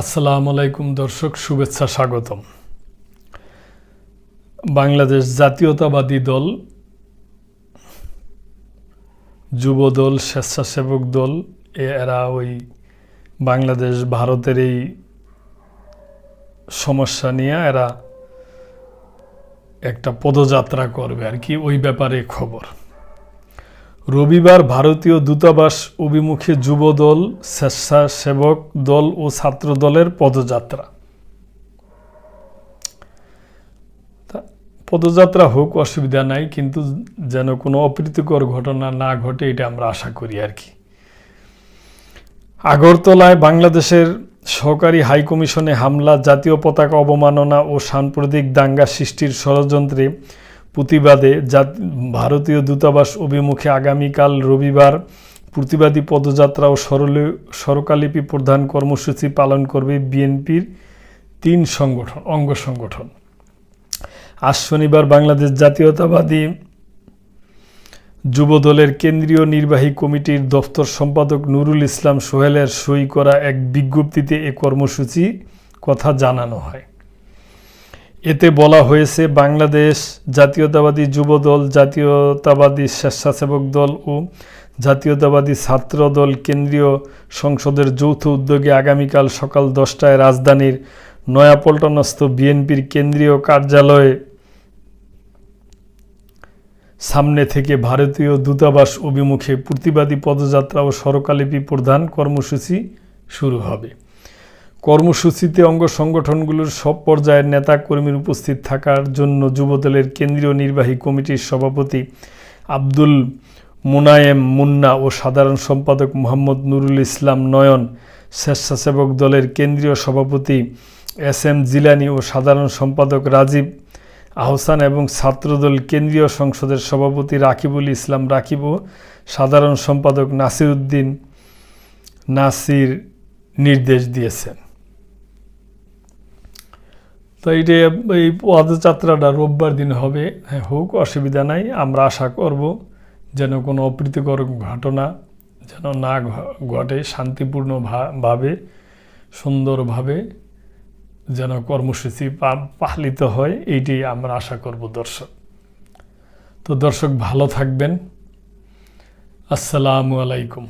আসসালামু আলাইকুম দর্শক, শুভেচ্ছা, স্বাগতম। বাংলাদেশ জাতীয়তাবাদী দল যুব দল স্বেচ্ছাসেবক দল এরা ওই বাংলাদেশ, ভারতের এই সমস্যা নিয়ে এরা একটা পদযাত্রা করবে আর কি, ওই ব্যাপারে খবর। রবিবার ভারতীয় দূতাবাস অভিমুখে যুবদল, স্বেচ্ছাসেবক দল ও ছাত্র দলের পদযাত্রা পদযাত্রা হোক, অসুবিধা নাই, কিন্তু যেন কোনো অপ্রীতিকর ঘটনা না ঘটে, এটা আমরা আশা করি আর কি। আগরতলায় বাংলাদেশের সহকারী হাইকমিশনে হামলা, জাতীয় পতাকা অবমাননা ও সাম্প্রতিক দাঙ্গা সৃষ্টির ষড়যন্ত্রে প্রতিবাদে ভারতীয় দূতাবাস অভিমুখে আগামীকাল রবিবার প্রতিবাদী পদযাত্রা ও সরলি স্বরকালিপি প্রধান কর্মসূচি পালন করবে বিএনপির তিন সংগঠন, অঙ্গ সংগঠন। আজ শনিবার বাংলাদেশ জাতীয়তাবাদী যুবদলের কেন্দ্রীয় নির্বাহী কমিটির দপ্তর সম্পাদক নুরুল ইসলাম সোহেলের সই করা এক বিজ্ঞপ্তিতে এ কর্মসূচি কথা জানানো হয়। এতে বলা হয়েছে, বাংলাদেশ জাতীয়তাবাদী যুব দল জাতীয়তাবাদী স্বেচ্ছাসেবক দল ও জাতীয়তাবাদী ছাত্র দল কেন্দ্রীয় সংসদের যৌথ উদ্যোগে আগামীকাল সকাল দশটায় রাজধানীর নয়াপল্টনস্থ বিএনপির কেন্দ্রীয় কার্যালয়ে সামনে থেকে ভারতীয় দূতাবাস অভিমুখে প্রতিবাদী পদযাত্রা ও সরকালিপি প্রধান কর্মসূচি শুরু হবে। কর্মসূচিতে অঙ্গ সংগঠনগুলোর সব পর্যায়ের নেতা কর্মীর উপস্থিত থাকার জন্য যুবদলের কেন্দ্রীয় নির্বাহী কমিটির সভাপতি আব্দুল মুনায়েম মুন্না ও সাধারণ সম্পাদক মোহাম্মদ নুরুল ইসলাম নয়ন, স্বেচ্ছাসেবক দলের কেন্দ্রীয় সভাপতি এস এম জিলানি ও সাধারণ সম্পাদক রাজীব আহসান এবং ছাত্রদল কেন্দ্রীয় সংসদের সভাপতি রাকিবুল ইসলাম রাকিব ও সাধারণ সম্পাদক নাসির উদ্দিন নাসির নির্দেশ দিয়েছেন। তো এইটা এই পদযাত্রাটা রোববার দিন হবে হ্যাঁ হোক, অসুবিধা নাই। আমরা আশা করব যেন কোনো অপ্রীতিকর ঘটনা যেন না ঘটে শান্তিপূর্ণ ভা- সুন্দরভাবে যেন কর্মসূচি পালিত হয়, এইটি আমরা আশা করব দর্শক। তো দর্শক ভালো থাকবেন। আসসালামু আলাইকুম।